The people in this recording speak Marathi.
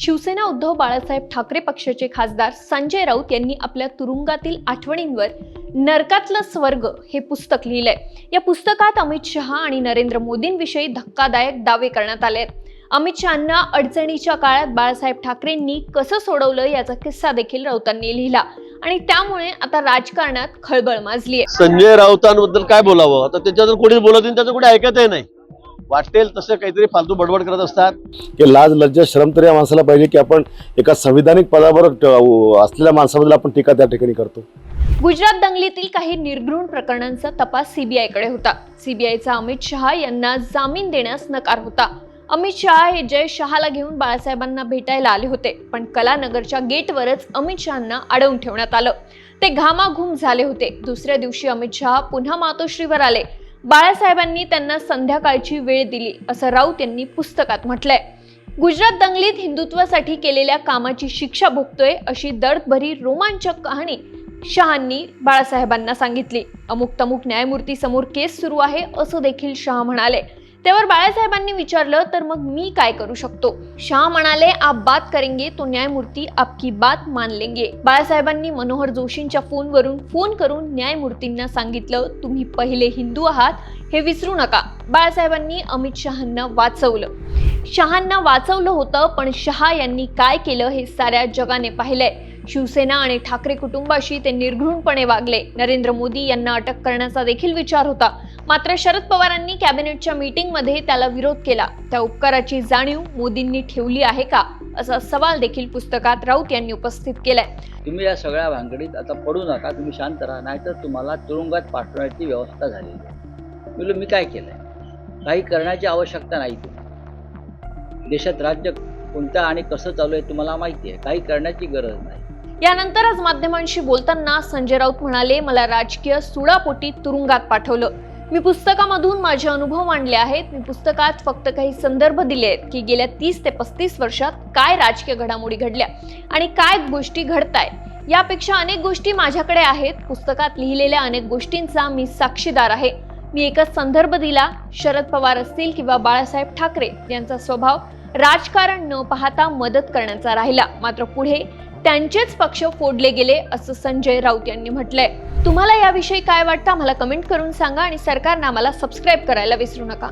शिवसेना उद्धव बाळासाहेब ठाकरे पक्षाचे खासदार संजय राऊत यांनी आपल्या तुरुंगातील आठवणींवर नरकातलं स्वर्ग हे पुस्तक लिहिलंय. या पुस्तकात अमित शहा आणि नरेंद्र मोदींविषयी धक्कादायक दावे करण्यात आले आहेत. अमित शहांना अडचणीच्या काळात बाळासाहेब ठाकरेंनी कसं सोडवलं याचा किस्सा देखील राऊतांनी लिहिला. आणि त्यामुळे आता राजकारणात खळबळ माजली आहे संजय राऊतांबद्दल काय बोलावं? आता त्याच्यावर कोणी बोलत नाही त्याचं कोणी ऐकतही नाही. वाटेल तसं काहीतरी फालतू बडबड करत असतात. की लाज लज्जा शरम तरी या माणसाला पाहिजे की आपण एका संविधानिक पदावर असलेल्या माणसाबद्दल आपण टीका त्या ठिकाणी करतो. गुजरात दंगलीतील काही निर्घृण प्रकरणांचा तपास सीबीआयकडे होता. सीबीआयचा अमित शहा यांना जामीन देण्यास नकार होता. अमित शहा हे जय शहाला घेऊन बाळासाहेबांना भेटायला आले होते पण कलानगरच्या गेटवरच अमित शहांना अडवून ठेवण्यात आलं. ते घामाघूम झाले होते. दुसऱ्या दिवशी अमित शहा पुन्हा मातोश्रीवर आले. बाळासाहेबांनी त्यांना संध्याकाळची वेळ दिली असं राऊत यांनी पुस्तकात म्हटलंय. गुजरात दंगलीत हिंदुत्वासाठी केलेल्या कामाची शिक्षा भोगतोय अशी दर्दभरी रोमांचक कहाणी शहांनी बाळासाहेबांना सांगितली. अमुक तमुक न्यायमूर्ती समोर केस सुरू आहे असं देखील शहा म्हणाले. त्यावर बाळासाहेबांनी विचारलं तर मग मी काय करू शकतो? शाह म्हणाले आप बात करेंगे तो न्यायमूर्ती आपकी बात मान लेंगे. बाळासाहेबांनी मनोहर जोशींच्या फोनवरून फोन करून न्यायमूर्तींना सांगितलं तुम्ही पहिले हिंदू आहात हे विसरू नका. बाळासाहेबांनी अमित शहांना वाचवलं. शहांना वाचवलं होतं पण शहा यांनी काय केलं हे साऱ्या जगाने पाहिलंय. शिवसेना आणि ठाकरे कुटुंबाशी ते निर्घृणपणे वागले. नरेंद्र मोदी यांना अटक करण्याचा देखील विचार होता. मात्र शरद पवारांनी कॅबिनेटच्या मीटिंगमध्ये त्याला विरोध केला. त्या उपकाराची जाणीव मोदींनी ठेवली आहे का? असा सवाल देखील पुस्तकात राऊत यांनी उपस्थित केलाय. तुम्ही या सगळ्या भानगडीत आता पडू नका. तुम्ही शांत राहा. नाहीतर तुम्हाला तुरुंगात पाठवण्याची व्यवस्था झालेली आहे मी मी काय केलं आहे काही करण्याची आवश्यकता नाही तुम्ही देशात राज्य कोणतं आणि कसं चालू आहे तुम्हाला माहिती आहे. काही करण्याची गरज नाही. यानंतर आज माध्यमांशी बोलताना संजय राऊत म्हणाले मला राजकीय सुडापोटी तुरुंगात पाठवलं. मी पुस्तकामधून माझे अनुभव मांडले आहेत. मी पुस्तकात फक्त काही संदर्भ दिले आहेत की गेल्या तीस ते पस्तीस वर्षात काय राजकीय घडामोडी घडल्या आणि काय गोष्टी घडताय. यापेक्षा अनेक गोष्टी माझ्याकडे आहेत. पुस्तकात लिहिलेल्या अनेक गोष्टींचा मी साक्षीदार आहे. मी एकच संदर्भ दिला शरद पवार असतील किंवा बाळासाहेब ठाकरे यांचा स्वभाव राजकारण न पाहता मदत करण्याचा राहिला. मात्र पुढे त्यांचेच पक्ष फोडले गेले असं संजय राऊत यांनी म्हटलंय. तुम्हाला याविषयी काय वाटतं? आम्हाला कमेंट करून सांगा आणि सरकारनं आम्हाला सबस्क्राईब करायला विसरू नका.